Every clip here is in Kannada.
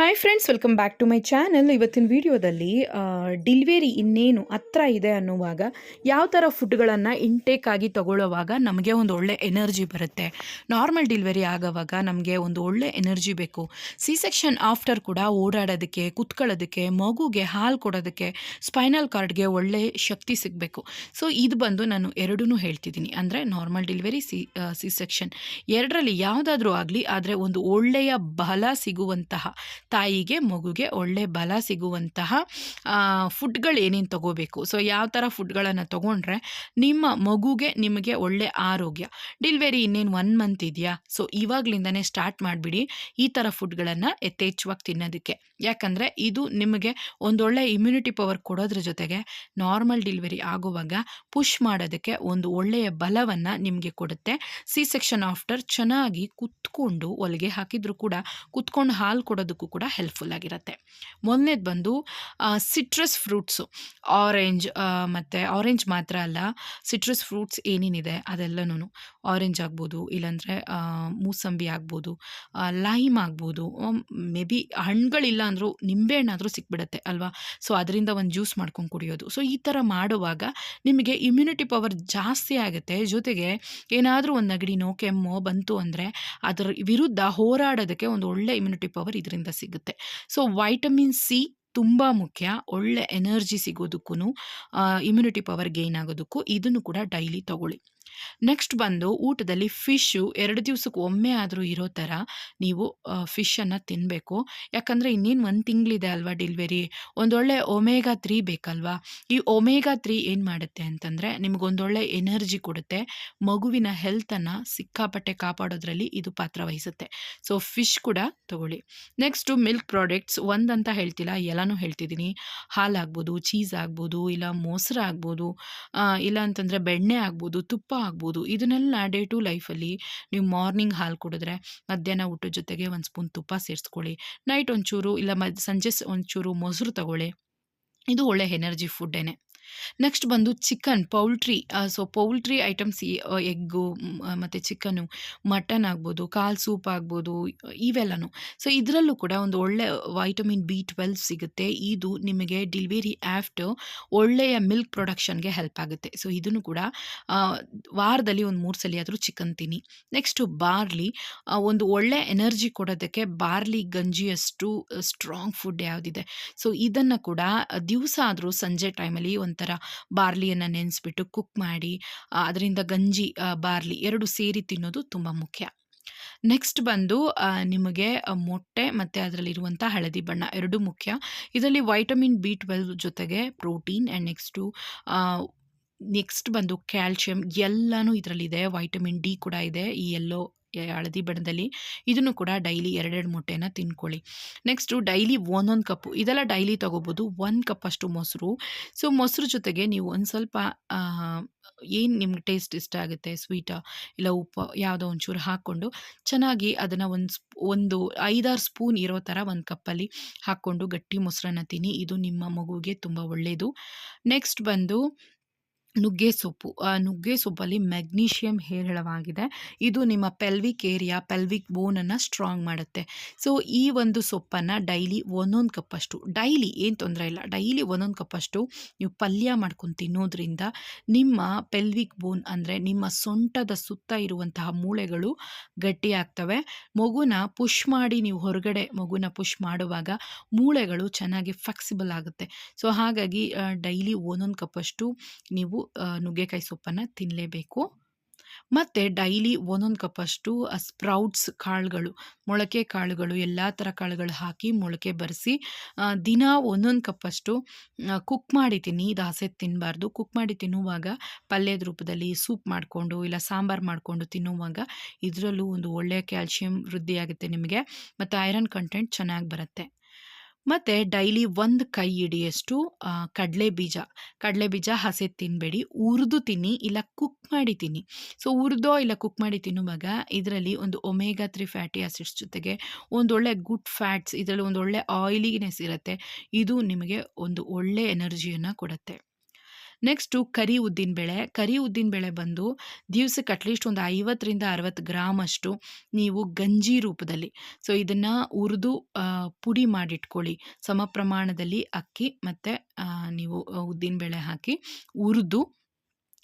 Hi friends welcome back to my channel ಇವತ್ತಿನ ವಿಡಿಯೋದಲ್ಲಿ ಡಿಲಿವರಿ ಇನ್ನೇನು ಹತ್ರ ಇದೆ ಅನ್ನುವಾಗ ಯಾವ ಥರ ಫುಡ್ಗಳನ್ನು ಇಂಟೇಕ್ ಆಗಿ ತಗೊಳ್ಳುವಾಗ ನಮಗೆ ಒಂದು ಒಳ್ಳೆ ಎನರ್ಜಿ ಬರುತ್ತೆ. ನಾರ್ಮಲ್ ಡಿಲಿವರಿ ಆಗೋವಾಗ ನಮಗೆ ಒಂದು ಒಳ್ಳೆ ಎನರ್ಜಿ ಬೇಕು. ಸಿ ಸೆಕ್ಷನ್ ಆಫ್ಟರ್ ಕೂಡ ಓಡಾಡೋದಕ್ಕೆ, ಕುತ್ಕೊಳ್ಳೋದಕ್ಕೆ, ಮಗುಗೆ ಹಾಲು ಕೊಡೋದಕ್ಕೆ ಸ್ಪೈನಲ್ ಕಾರ್ಡ್ಗೆ ಒಳ್ಳೆ ಶಕ್ತಿ ಸಿಗಬೇಕು. ಸೊ ಇದು ಬಂದು ನಾನು ಎರಡೂ ಹೇಳ್ತಿದ್ದೀನಿ. ಅಂದರೆ normal delivery C C section ಎರಡರಲ್ಲಿ ಯಾವುದಾದ್ರೂ ಆಗಲಿ, ಆದರೆ ಒಂದು ಒಳ್ಳೆಯ ಬಲ ಸಿಗುವಂತಹ ತಾಯಿಗೆ ಮಗುಗೆ ಒಳ್ಳೆ ಬಲ ಸಿಗುವಂತಹ ಫುಡ್ಗಳು ಏನೇನು ತಗೋಬೇಕು? ಸೊ, ಯಾವ ಥರ ಫುಡ್ಗಳನ್ನು ತೊಗೊಂಡ್ರೆ ನಿಮ್ಮ ಮಗುಗೆ ನಿಮಗೆ ಒಳ್ಳೆ ಆರೋಗ್ಯ. ಡಿಲ್ವರಿ ಇನ್ನೇನು ಒನ್ ಮಂತ್ ಇದೆಯಾ? ಸೊ, ಇವಾಗಲಿಂದನೇ ಸ್ಟಾರ್ಟ್ ಮಾಡಿಬಿಡಿ ಈ ಥರ ಫುಡ್ಗಳನ್ನು ಯಥೇಚ್ಛವಾಗಿ ತಿನ್ನೋದಕ್ಕೆ. ಯಾಕಂದರೆ ಇದು ನಿಮಗೆ ಒಂದೊಳ್ಳೆ ಇಮ್ಯುನಿಟಿ ಪವರ್ ಕೊಡೋದ್ರ ಜೊತೆಗೆ ನಾರ್ಮಲ್ ಡಿಲಿವರಿ ಆಗುವಾಗ ಪುಷ್ ಮಾಡೋದಕ್ಕೆ ಒಂದು ಒಳ್ಳೆಯ ಬಲವನ್ನು ನಿಮಗೆ ಕೊಡುತ್ತೆ. ಸಿ ಸೆಕ್ಷನ್ ಆಫ್ಟರ್ ಚೆನ್ನಾಗಿ ಕುತ್ಕೊಂಡು ಹೊಲಿಗೆ ಹಾಕಿದ್ರು ಕೂಡ, ಕುತ್ಕೊಂಡು ಹಾಲು ಕೊಡೋದಕ್ಕೂ ಕೂಡ ಹೆಲ್ಪ್ಫುಲ್ ಆಗಿರುತ್ತೆ. ಮೊನ್ನೆದು ಬಂದು ಸಿಟ್ರಸ್ ಫ್ರೂಟ್ಸು ಆರೆಂಜ್ ಮತ್ತು ಆರೆಂಜ್ ಮಾತ್ರ ಅಲ್ಲ ಸಿಟ್ರಸ್ ಫ್ರೂಟ್ಸ್ ಏನೇನಿದೆ ಅದೆಲ್ಲನೂ ಆರೆಂಜ್ ಆಗ್ಬೋದು, ಇಲ್ಲಾಂದರೆ ಮೂಸಂಬಿ ಆಗ್ಬೋದು ಲೈಮ್ ಆಗ್ಬೋದು ಮೇ ಬಿ ಹಣ್ಣುಗಳಿಲ್ಲ ಅಂದರೂ ನಿಂಬೆಹಣ್ಣಾದರೂ ಸಿಕ್ಬಿಡುತ್ತೆ ಅಲ್ವಾ? ಸೊ ಅದರಿಂದ ಒಂದು ಜ್ಯೂಸ್ ಮಾಡ್ಕೊಂಡು ಕುಡಿಯೋದು. ಸೊ ಈ ಥರ ಮಾಡುವಾಗ ನಿಮಗೆ ಇಮ್ಯುನಿಟಿ ಪವರ್ ಜಾಸ್ತಿ ಆಗುತ್ತೆ. ಜೊತೆಗೆ ಏನಾದರೂ ಒಂದು ನೆಗಡಿನೋ ಕೆಮ್ಮೋ ಬಂತು ಅಂದರೆ ಅದರ ವಿರುದ್ಧ ಹೋರಾಡೋದಕ್ಕೆ ಒಂದು ಒಳ್ಳೆ ಇಮ್ಯುನಿಟಿ ಪವರ್ ಇದರಿಂದ ಸಿಗುತ್ತೆ ಸೊ, ವೈಟಮಿನ್ ಸಿ ತುಂಬ ಮುಖ್ಯ. ಒಳ್ಳೆ ಎನರ್ಜಿ ಸಿಗೋದಕ್ಕೂ ಇಮ್ಯುನಿಟಿ ಪವರ್ ಗೇನ್ ಆಗೋದಕ್ಕೂ ಇದನ್ನು ಕೂಡ ಡೈಲಿ ತಗೊಳ್ಳಿ. ನೆಕ್ಸ್ಟ್ ಬಂದು ಊಟದಲ್ಲಿ ಫಿಶ್ಶು ಎರಡು ದಿವ್ಸಕ್ಕೆ ಒಮ್ಮೆ ಆದರೂ ಇರೋ ಥರ ನೀವು ಫಿಶನ್ನು ತಿನ್ನಬೇಕು ಯಾಕಂದರೆ ಇನ್ನೇನು ಒಂದು ತಿಂಗಳಿದೆ ಅಲ್ವಾ ಡಿಲ್ವರಿ ಒಂದೊಳ್ಳೆ ಒಮೇಗಾ ತ್ರೀ ಬೇಕಲ್ವಾ? ಈ ಒಮೇಗಾ ತ್ರೀ ಏನು ಮಾಡುತ್ತೆ ಅಂತಂದರೆ ನಿಮಗೊಂದೊಳ್ಳೆ ಎನರ್ಜಿ ಕೊಡುತ್ತೆ. ಮಗುವಿನ ಹೆಲ್ತನ್ನು ಸಿಕ್ಕಾಪಟ್ಟೆ ಕಾಪಾಡೋದ್ರಲ್ಲಿ ಇದು ಪಾತ್ರ ವಹಿಸುತ್ತೆ. ಸೊ ಫಿಶ್ ಕೂಡ ತಗೊಳ್ಳಿ. ನೆಕ್ಸ್ಟು ಮಿಲ್ಕ್ ಪ್ರಾಡಕ್ಟ್ಸ್ ಒಂದಂತ ಹೇಳ್ತಿಲ್ಲ, ಎಲ್ಲನೂ ಹೇಳ್ತಿದ್ದೀನಿ. ಹಾಲಾಗ್ಬೋದು ಚೀಸ್ ಆಗ್ಬೋದು, ಇಲ್ಲ ಮೊಸರು ಆಗ್ಬೋದು ಇಲ್ಲ ಅಂತಂದರೆ ಬೆಣ್ಣೆ ಆಗ್ಬೋದು, ತುಪ್ಪ ಆಗ್ಬೋದು. ಇದನ್ನೆಲ್ಲ ಡೇ ಟು ಲೈಫಲ್ಲಿ ನೀವು ಮಾರ್ನಿಂಗ್ ಹಾಲು ಕುಡಿದ್ರೆ, ಮಧ್ಯಾಹ್ನ ಊಟದ ಜೊತೆಗೆ ಒಂದು ಸ್ಪೂನ್ ತುಪ್ಪ ಸೇರಿಸ್ಕೊಳ್ಳಿ. ನೈಟ್ ಒಂಚೂರು ಇಲ್ಲ ಮ, ಸಂಜೆ ಒಂಚೂರು ಮೊಸರು ತಗೊಳ್ಳಿ. ಇದು ಒಳ್ಳೆ ಎನರ್ಜಿ ಫುಡ್ಡೇನೆ. ನೆಕ್ಸ್ಟ್ ಬಂದು chicken, poultry so poultry items egg ಮತ್ತು ಚಿಕನು, ಮಟನ್ ಆಗ್ಬೋದು, ಕಾಲ್ ಸೂಪ್ ಆಗ್ಬೋದು, ಇವೆಲ್ಲನೂ. ಸೊ ಇದರಲ್ಲೂ ಕೂಡ ಒಂದು ಒಳ್ಳೆ ವೈಟಮಿನ್ ಬಿ ಟ್ವೆಲ್ವ್ ಸಿಗುತ್ತೆ. ಇದು ನಿಮಗೆ ಡಿಲಿವರಿ ಆಫ್ಟರ್ ಒಳ್ಳೆಯ ಮಿಲ್ಕ್ ಪ್ರೊಡಕ್ಷನ್ಗೆ ಹೆಲ್ಪ್ ಆಗುತ್ತೆ. ಸೊ ಇದನ್ನು ಕೂಡ ವಾರದಲ್ಲಿ ಒಂದು ಮೂರು ಸಲ ಆದರೂ ಚಿಕನ್ ತಿನ್ನಿ. ನೆಕ್ಸ್ಟು ಬಾರ್ಲಿ ಒಂದು ಒಳ್ಳೆ ಎನರ್ಜಿ ಕೊಡೋದಕ್ಕೆ ಬಾರ್ಲಿ ಗಂಜಿಯಷ್ಟು ಸ್ಟ್ರಾಂಗ್ ಫುಡ್ ಯಾವುದಿದೆ. ಸೊ ಇದನ್ನು ಕೂಡ ದಿವಸ ಆದರೂ ಸಂಜೆ ಟೈಮಲ್ಲಿ ಒಂಥರ ಬಾರ್ಲಿಯನ್ನು ನೆನೆಸ್ಬಿಟ್ಟು ಕುಕ್ ಮಾಡಿ ಅದರಿಂದ ಗಂಜಿ ಬಾರ್ಲಿ ಎರಡು ಸೇರಿ ತಿನ್ನೋದು ತುಂಬ ಮುಖ್ಯ. ನೆಕ್ಸ್ಟ್ ಬಂದು ನಿಮಗೆ ಮೊಟ್ಟೆ ಮತ್ತು ಅದರಲ್ಲಿರುವಂಥ ಹಳದಿ ಬಣ್ಣ ಎರಡೂ ಮುಖ್ಯ. ಇದರಲ್ಲಿ ವೈಟಮಿನ್ ಬಿ ಟ್ವೆಲ್ವ್ ಜೊತೆಗೆ ಪ್ರೋಟೀನ್ ಆ್ಯಂಡ್ ನೆಕ್ಸ್ಟು ನೆಕ್ಸ್ಟ್ ಬಂದು ಕ್ಯಾಲ್ಶಿಯಂ ಎಲ್ಲನೂ ಇದರಲ್ಲಿದೆ. ವೈಟಮಿನ್ ಡಿ ಕೂಡ ಇದೆ. ಈ ಎಲ್ಲೋ ಹಳದಿ ಬಣ್ಣದಲ್ಲಿ. ಇದನ್ನು ಕೂಡ ಡೈಲಿ ಎರಡೆರಡು ಮೊಟ್ಟೆನ ತಿನ್ಕೊಳ್ಳಿ. ನೆಕ್ಸ್ಟು ಡೈಲಿ ಒಂದೊಂದು ಕಪ್ಪು. ಇದೆಲ್ಲ ಡೈಲಿ ತೊಗೋಬೋದು. ಒಂದು ಕಪ್ಪಷ್ಟು ಮೊಸರು. ಸೊ, ಮೊಸರು ಜೊತೆಗೆ ನೀವು ಒಂದು ಸ್ವಲ್ಪ ಏನು ನಿಮ್ಗೆ ಟೇಸ್ಟ್ ಇಷ್ಟ ಆಗುತ್ತೆ? ಸ್ವೀಟ? ಇಲ್ಲ ಉಪ್ಪು? ಯಾವುದೋ ಒಂಚೂರು ಹಾಕ್ಕೊಂಡು ಚೆನ್ನಾಗಿ ಅದನ್ನು ಒಂದು ಸ್ಪ್, ಒಂದು ಐದಾರು ಸ್ಪೂನ್ ಇರೋ ಥರ ಒಂದು ಕಪ್ಪಲ್ಲಿ ಹಾಕ್ಕೊಂಡು ಗಟ್ಟಿ ಮೊಸರನ್ನ ತಿನ್ನಿ. ಇದು ನಿಮ್ಮ ಮಗುವಿಗೆ ತುಂಬ ಒಳ್ಳೆಯದು ನೆಕ್ಸ್ಟ್ ಬಂದು ನುಗ್ಗೆ ಸೊಪ್ಪು ನುಗ್ಗೆ ಸೊಪ್ಪಲ್ಲಿ ಮೆಗ್ನೀಷಿಯಮ್ ಹೇರಳವಾಗಿದೆ. ಇದು ನಿಮ್ಮ ಪೆಲ್ವಿಕ್ ಏರಿಯಾ ಪೆಲ್ವಿಕ್ ಬೋನನ್ನು ಸ್ಟ್ರಾಂಗ್ ಮಾಡುತ್ತೆ. ಸೊ ಈ ಒಂದು ಸೊಪ್ಪನ್ನು ಡೈಲಿ ಒಂದೊಂದು ಕಪ್ಪಷ್ಟು ಡೈಲಿ ಏನು ತೊಂದರೆ ಇಲ್ಲ ಡೈಲಿ ಒಂದೊಂದು ಕಪ್ಪಷ್ಟು ನೀವು ಪಲ್ಯ ಮಾಡ್ಕೊಂಡು ತಿನ್ನೋದ್ರಿಂದ ನಿಮ್ಮ ಪೆಲ್ವಿಕ್ ಬೋನ್ ಅಂದರೆ ನಿಮ್ಮ ಸೊಂಟದ ಸುತ್ತ ಇರುವಂತಹ ಮೂಳೆಗಳು ಗಟ್ಟಿಯಾಗ್ತವೆ. ಮಗುನ ಪುಷ್ ಮಾಡಿ ನೀವು ಹೊರಗಡೆ ಮಗುನ ಪುಷ್ ಮಾಡುವಾಗ ಮೂಳೆಗಳು ಚೆನ್ನಾಗಿ ಫ್ಲೆಕ್ಸಿಬಲ್ ಆಗುತ್ತೆ. ಸೊ ಹಾಗಾಗಿ ಡೈಲಿ ಒಂದೊಂದು ಕಪ್ಪಷ್ಟು ನೀವು ನುಗ್ಗೆಕಾಯಿ ಸೊಪ್ಪನ್ನು ತಿನ್ನಲೇಬೇಕು ಮತ್ತು ಡೈಲಿ ಒಂದೊಂದು ಕಪ್ಪಷ್ಟು ಸ್ಪ್ರೌಟ್ಸ್ ಕಾಳುಗಳು, ಮೊಳಕೆ ಕಾಳುಗಳು, ಎಲ್ಲ ಥರ ಕಾಳುಗಳು ಹಾಕಿ ಮೊಳಕೆ ಬರೆಸಿ ದಿನ ಒಂದೊಂದು ಕಪ್ಪಷ್ಟು ಕುಕ್ ಮಾಡಿ ತಿನ್ನಿ. ಇದು ಹಸೆ ತಿನ್ನಬಾರ್ದು ಕುಕ್ ಮಾಡಿ ತಿನ್ನುವಾಗ ಪಲ್ಯದ ರೂಪದಲ್ಲಿ ಸೂಪ್ ಮಾಡಿಕೊಂಡು ಇಲ್ಲ ಸಾಂಬಾರು ಮಾಡಿಕೊಂಡು ತಿನ್ನುವಾಗ ಇದರಲ್ಲೂ ಒಂದು ಒಳ್ಳೆಯ ಕ್ಯಾಲ್ಶಿಯಂ ವೃದ್ಧಿಯಾಗುತ್ತೆ ನಿಮಗೆ. ಮತ್ತು ಐರನ್ ಕಂಟೆಂಟ್ ಚೆನ್ನಾಗಿ ಬರುತ್ತೆ. ಮತ್ತು ಡೈಲಿ ಒಂದು ಕೈ ಹಿಡಿಯಷ್ಟು ಕಡಲೆ ಬೀಜ ಕಡಲೆ ಬೀಜ ಹಸಿ ತಿನ್ನಬೇಡಿ ಹುರಿದು ತಿನ್ನಿ, ಇಲ್ಲ ಕುಕ್ ಮಾಡಿ ತಿನ್ನಿ. ಸೊ ಹುರಿದೋ ಇಲ್ಲ ಕುಕ್ ಮಾಡಿ ತಿನ್ನುವಾಗ ಇದರಲ್ಲಿ ಒಂದು ಒಮೇಗಾ ತ್ರೀ ಫ್ಯಾಟಿ ಆಸಿಡ್ಸ್ ಜೊತೆಗೆ ಒಂದೊಳ್ಳೆ ಗುಡ್ ಫ್ಯಾಟ್ಸ್ ಇದರಲ್ಲಿ ಒಂದೊಳ್ಳೆ ಆಯಿಲಿನೆಸ್ ಇರುತ್ತೆ. ಇದು ನಿಮಗೆ ಒಂದು ಒಳ್ಳೆ ಎನರ್ಜಿಯನ್ನು ಕೊಡುತ್ತೆ. ನೆಕ್ಸ್ಟು ಕರಿ ಉದ್ದಿನಬೇಳೆ ಕರಿ ಉದ್ದಿನಬೇಳೆ ಬಂದು ದಿವ್ಸಕ್ಕೆ ಅಟ್ಲೀಸ್ಟ್ ಒಂದು ಐವತ್ತರಿಂದ ಅರವತ್ತು ಗ್ರಾಮ್ ಅಷ್ಟು ನೀವು ಗಂಜಿ ರೂಪದಲ್ಲಿ ಸೊ ಇದನ್ನು ಹುರಿದು ಪುಡಿ ಮಾಡಿಟ್ಕೊಳ್ಳಿ. ಸಮ ಪ್ರಮಾಣದಲ್ಲಿ ಅಕ್ಕಿ ಮತ್ತು ನೀವು ಉದ್ದಿನ ಬೇಳೆ ಹಾಕಿ ಹುರಿದು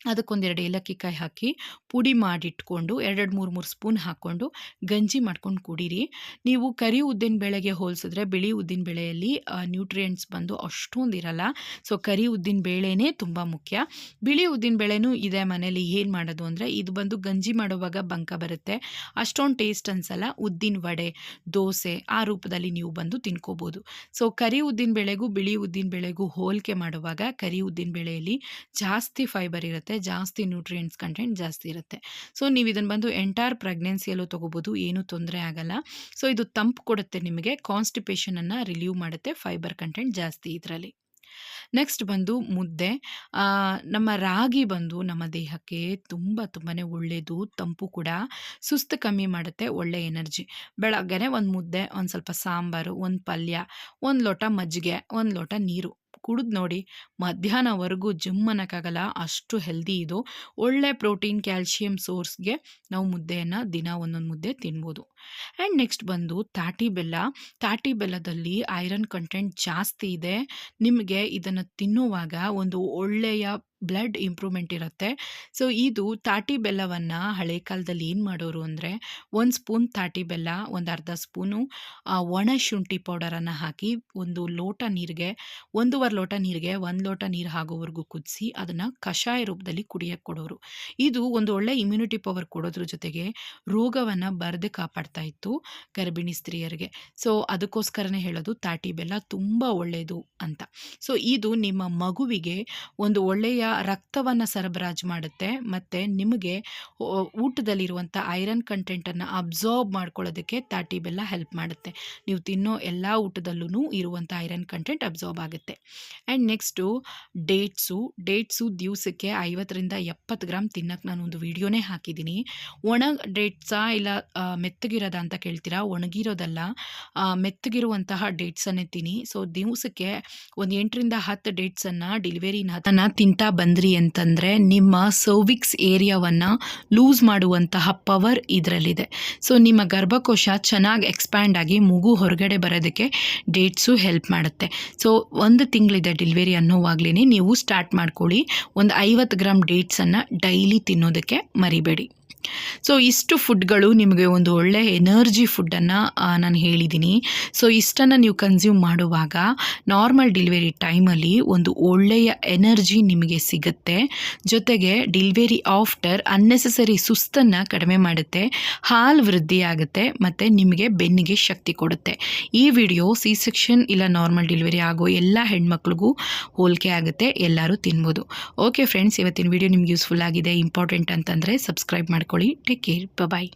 ಅದಕ್ಕೊಂದೆರಡು ಏಲಕ್ಕಿಕಾಯಿ ಹಾಕಿ, ಪುಡಿ ಮಾಡಿಟ್ಕೊಂಡು, ಎರಡೆರಡು ಮೂರು ಮೂರು ಸ್ಪೂನ್ ಹಾಕ್ಕೊಂಡು ಗಂಜಿ ಮಾಡ್ಕೊಂಡು ಕುಡೀರಿ. ನೀವು ಕರಿ ಉದ್ದಿನ ಬೇಳೆಗೆ ಹೋಲಿಸಿದ್ರೆ ಬಿಳಿ ಉದ್ದಿನ ಬೇಳೆಯಲ್ಲಿ ನ್ಯೂಟ್ರಿಯೆಂಟ್ಸ್ ಬಂದು ಅಷ್ಟೊಂದು ಇರಲ್ಲ. ಸೊ ಕರಿ ಉದ್ದಿನ ಬೇಳೆನೇ ತುಂಬ ಮುಖ್ಯ. ಬಿಳಿ ಉದ್ದಿನ ಬೇಳೆನೂ ಇದೆ ಮನೇಲಿ ಏನು ಮಾಡೋದು ಅಂದರೆ, ಇದು ಬಂದು ಗಂಜಿ ಮಾಡುವಾಗ ಬಂಕ ಬರುತ್ತೆ. ಅಷ್ಟೊಂದು ಟೇಸ್ಟ್ ಅನ್ಸಲ್ಲ, ಉದ್ದಿನ ವಡೆ, ದೋಸೆ ಆ ರೂಪದಲ್ಲಿ ನೀವು ಬಂದು ತಿನ್ಕೋಬೋದು. ಸೊ ಕರಿ ಉದ್ದಿನ ಬೇಳೆಗೂ ಬಿಳಿ ಉದ್ದಿನ ಬೇಳೆಗೂ ಹೋಲಿಕೆ ಮಾಡುವಾಗ ಕರಿ ಉದ್ದಿನ ಬೇಳೆಯಲ್ಲಿ ಜಾಸ್ತಿ ಫೈಬರ್ ಇರುತ್ತೆ. ಜಾಸ್ತಿ ನ್ಯೂಟ್ರಿಯೆಂಟ್ಸ್ ಕಂಟೆಂಟ್ ಜಾಸ್ತಿ ಇರುತ್ತೆ. ಸೊ ನೀವು ಇದನ್ನು ಬಂದು ಎಂಟೈರ್ ಪ್ರೆಗ್ನೆನ್ಸಿಯಲ್ಲೂ ತೊಗೋಬೋದು, ಏನೂ ತೊಂದರೆ ಆಗಲ್ಲ. ಸೊ ಇದು ತಂಪು ಕೊಡುತ್ತೆ ನಿಮಗೆ ಕಾನ್ಸ್ಟಿಪೇಷನನ್ನು ರಿಲೀವ್ ಮಾಡುತ್ತೆ ಫೈಬರ್ ಕಂಟೆಂಟ್ ಜಾಸ್ತಿ ಇದರಲ್ಲಿ. ನೆಕ್ಸ್ಟ್ ಬಂದು ಮುದ್ದೆ. ನಮ್ಮ ರಾಗಿ ಬಂದು ನಮ್ಮ ದೇಹಕ್ಕೆ ತುಂಬ ತುಂಬಾ ಒಳ್ಳೆಯದು ತಂಪು ಕೂಡ. ಸುಸ್ತು ಕಮ್ಮಿ ಮಾಡುತ್ತೆ, ಒಳ್ಳೆ ಎನರ್ಜಿ ಬೆಳಗ್ಗೆನೆ ಒಂದು ಮುದ್ದೆ, ಒಂದು ಸ್ವಲ್ಪ ಸಾಂಬಾರು, ಒಂದು ಪಲ್ಯ, ಒಂದು ಲೋಟ ಮಜ್ಜಿಗೆ, ಒಂದು ಲೋಟ ನೀರು. ಕುಡಿದು ನೋಡಿ ಮಧ್ಯಾಹ್ನವರೆಗೂ ಜಿಮ್ ಅನ್ನೋಕ್ಕಾಗಲ್ಲ ಅಷ್ಟು ಹೆಲ್ದಿ ಇದು. ಒಳ್ಳೆ ಪ್ರೋಟೀನ್ ಕ್ಯಾಲ್ಶಿಯಂ ಸೋರ್ಸ್ಗೆ ನಾವು ಮುದ್ದೆಯನ್ನು ದಿನ ಒಂದೊಂದು ಮುದ್ದೆ ತಿನ್ಬೋದು. ಆ್ಯಂಡ್ ನೆಕ್ಸ್ಟ್ ಬಂದು ತಾಟಿ ಬೆಲ್ಲ. ತಾಟಿ ಬೆಲ್ಲದಲ್ಲಿ ಐರನ್ ಕಂಟೆಂಟ್ ಜಾಸ್ತಿ ಇದೆ. ನಿಮಗೆ ಇದನ್ನು ತಿನ್ನುವಾಗ ಒಂದು ಒಳ್ಳೆಯ ಬ್ಲಡ್ ಇಂಪ್ರೂವ್ಮೆಂಟ್ ಇರುತ್ತೆ. ಸೊ, ಇದು ತಾಟಿ ಬೆಲ್ಲವನ್ನು ಹಳೆ ಕಾಲದಲ್ಲಿ ಏನು ಮಾಡೋರು ಅಂದರೆ, ಒಂದು ಸ್ಪೂನ್ ತಾಟಿ ಬೆಲ್ಲ, ಒಂದು ಅರ್ಧ ಸ್ಪೂನು ಒಣ ಶುಂಠಿ ಪೌಡರನ್ನು ಹಾಕಿ ಒಂದು ಲೋಟ ನೀರಿಗೆ, ಒಂದೂವರೆ ಲೋಟ ನೀರಿಗೆ ಒಂದು ಲೋಟ ನೀರು ಆಗೋವರೆಗೂ ಕುದಿಸಿ ಅದನ್ನು ಕಷಾಯ ರೂಪದಲ್ಲಿ ಕುಡಿಯೋಕ್ಕೆ ಕೊಡೋರು. ಇದು ಒಂದು ಒಳ್ಳೆ ಇಮ್ಯುನಿಟಿ ಪವರ್ ಕೊಡೋದ್ರ ಜೊತೆಗೆ ರೋಗವನ್ನು ಬರದೆ ಕಾಪಾಡ್ತಾ ಇತ್ತು ಗರ್ಭಿಣಿ ಸ್ತ್ರೀಯರಿಗೆ. ಸೊ, ಅದಕ್ಕೋಸ್ಕರನೇ ಹೇಳೋದು ತಾಟಿ ಬೆಲ್ಲ ತುಂಬ ಒಳ್ಳೆಯದು ಅಂತ. ಸೊ, ಇದು ನಿಮ್ಮ ಮಗುವಿಗೆ ಒಂದು ಒಳ್ಳೆಯ ರಕ್ತವನ್ನು ಸರಬರಾಜು ಮಾಡುತ್ತೆ ಮತ್ತು ನಿಮಗೆ ಊಟದಲ್ಲಿರುವಂಥ ಐರನ್ ಕಂಟೆಂಟನ್ನು ಅಬ್ಸಾರ್ಬ್ ಮಾಡ್ಕೊಳ್ಳೋದಕ್ಕೆ ತಾಟಿ ಬೆಲ್ಲ ಹೆಲ್ಪ್ ಮಾಡುತ್ತೆ. ನೀವು ತಿನ್ನೋ ಎಲ್ಲ ಊಟದಲ್ಲೂ ಇರುವಂಥ ಐರನ್ ಕಂಟೆಂಟ್ ಅಬ್ಸಾರ್ಬ್ ಆಗುತ್ತೆ. ಆ್ಯಂಡ್ ನೆಕ್ಸ್ಟು ಡೇಟ್ಸು ಡೇಟ್ಸು ದಿವಸಕ್ಕೆ ಐವತ್ತರಿಂದ ಎಪ್ಪತ್ತು ಗ್ರಾಮ್ ತಿನ್ನಕ್ಕೆ ನಾನು ಒಂದು ವಿಡಿಯೋನೇ ಹಾಕಿದ್ದೀನಿ. ಒಣ ಡೇಟ್ಸಾ ಇಲ್ಲ ಮೆತ್ತಗಿರೋದ ಅಂತ ಕೇಳ್ತೀರಾ? ಒಣಗಿರೋದಲ್ಲ ಮೆತ್ತಗಿರುವಂತಹ ಡೇಟ್ಸನ್ನೇ ತಿನ್ನಿ. ಸೊ ದಿವಸಕ್ಕೆ ಒಂದು ಎಂಟರಿಂದ ಹತ್ತು ಡೇಟ್ಸನ್ನು ಡೆಲಿವರಿ ತಿಂತಾ ಬಂದ್ರಿ ಅಂತಂದರೆ ನಿಮ್ಮ ಸರ್ವಿಕ್ಸ್ ಏರಿಯಾವನ್ನು ಲೂಸ್ ಮಾಡುವಂತಹ ಪವರ್ ಇದರಲ್ಲಿದೆ. ಸೊ ನಿಮ್ಮ ಗರ್ಭಕೋಶ ಚೆನ್ನಾಗಿ ಎಕ್ಸ್ಪ್ಯಾಂಡ್ ಆಗಿ ಮಗು ಹೊರಗಡೆ ಬರೋದಕ್ಕೆ ಡೇಟ್ಸು ಹೆಲ್ಪ್ ಮಾಡುತ್ತೆ. ಸೊ ಒಂದು ತಿಂಗಳಿದೆ ಡೆಲಿವರಿ ಅನ್ನೋವಾಗ್ಲೇ ನೀವು ಸ್ಟಾರ್ಟ್ ಮಾಡ್ಕೊಳ್ಳಿ. ಒಂದು ಐವತ್ತು ಗ್ರಾಮ್ ಡೇಟ್ಸನ್ನು ಡೈಲಿ ತಿನ್ನೋದಕ್ಕೆ ಮರಿಬೇಡಿ. ಸೊ ಇಷ್ಟು ಫುಡ್ಗಳು ನಿಮಗೆ ಒಂದು ಒಳ್ಳೆ ಎನರ್ಜಿ ಫುಡ್ಡನ್ನು ನಾನು ಹೇಳಿದ್ದೀನಿ ಸೊ ಇಷ್ಟನ್ನು ನೀವು ಕನ್ಸ್ಯೂಮ್ ಮಾಡುವಾಗ ನಾರ್ಮಲ್ ಡೆಲಿವರಿ ಟೈಮಲ್ಲಿ ಒಂದು ಒಳ್ಳೆಯ ಎನರ್ಜಿ ನಿಮಗೆ ಸಿಗುತ್ತೆ. ಜೊತೆಗೆ ಡೆಲಿವರಿ ಆಫ್ಟರ್ ಅನ್ನೆಸೆಸರಿ ಸುಸ್ತನ್ನು ಕಡಿಮೆ ಮಾಡುತ್ತೆ. ಹಾಲು ವೃದ್ಧಿ ಆಗುತ್ತೆ ಮತ್ತು ನಿಮಗೆ ಬೆನ್ನಿಗೆ ಶಕ್ತಿ ಕೊಡುತ್ತೆ. ಈ ವಿಡಿಯೋ ಸಿ ಸೆಕ್ಷನ್ ಇಲ್ಲ ನಾರ್ಮಲ್ ಡೆಲಿವರಿ ಆಗೋ ಎಲ್ಲ ಹೆಣ್ಮಕ್ಳಿಗೂ ಹೋಲಿಕೆ ಆಗುತ್ತೆ. ಎಲ್ಲರೂ ತಿನ್ಬೋದು. ಓಕೆ ಫ್ರೆಂಡ್ಸ್ ಇವತ್ತಿನ ವಿಡಿಯೋ ನಿಮ್ಗೆ ಯೂಸ್ಫುಲ್ ಆಗಿದೆ. ಇಂಪಾರ್ಟೆಂಟ್ ಅಂತಂದರೆ ಸಬ್ಸ್ಕ್ರೈಬ್ ಮಾಡ್ಕೊಳ್ಳಿ. করি টেক কেয়ার বাবাই